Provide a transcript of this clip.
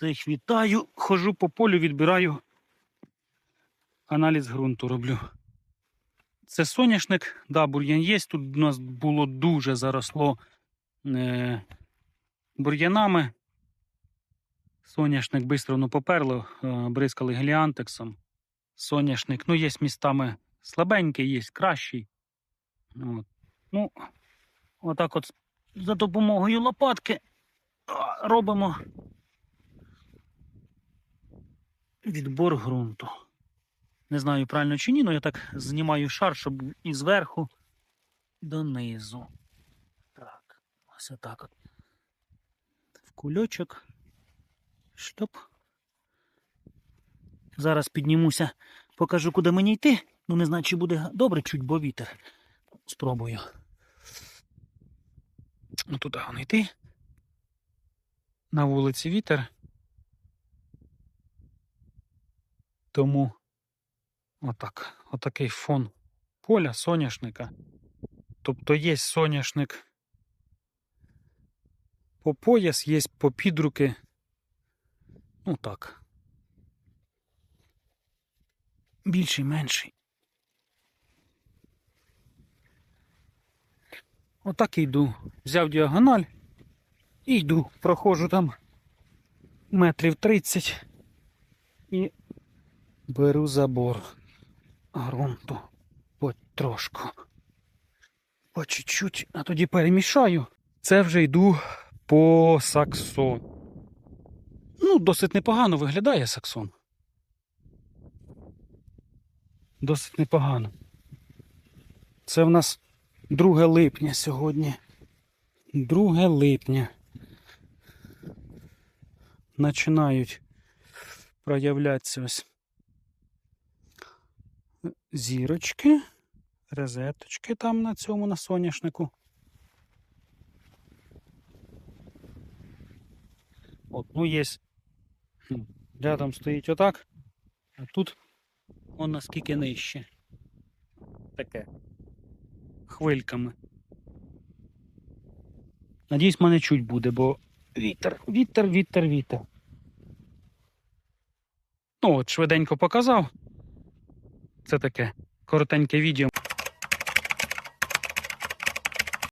Всіх вітаю. Хожу по полю, відбираю аналіз ґрунту роблю. Це соняшник, да, бур'ян є. Тут у нас було дуже заросло е, бур'янами. Соняшник швидко ну, поперло, е, бризкали геліантексом. Соняшник, ну, є містами слабенький, є кращий. От. Ну, отак от за допомогою лопатки робимо відбор ґрунту. Не знаю правильно чи ні, але я так знімаю шар, щоб і зверху донизу. Так, ось отак от. В кульочок. Штоп. Зараз піднімуся, покажу, куди мені йти. Ну, не знаю, чи буде добре, чуть бо вітер. Спробую. Ну, туди воно йти. На вулиці вітер. Тому отак, отакий фон поля соняшника. Тобто є соняшник по пояс, є по підруки. Ну так. Більший, менший. Отак і йду. Взяв діагональ і йду. Проходжу там метрів 30 і беру забор ґрунту потрошку. По чуть-чуть, а тоді перемішаю. Це вже йду по саксон. Ну, досить непогано виглядає саксон. Досить непогано. Це в нас 2 липня сьогодні. 2 липня. Починають проявлятися ось зірочки, розеточки там на цьому на соняшнику. От, ну є. Рядом стоїть отак, а тут он наскільки нижче. Таке. Хвильками. Надіюсь, мене чуть буде, бо вітер, вітер, вітер, вітер. Ну от, швиденько показав. Це таке коротеньке відео.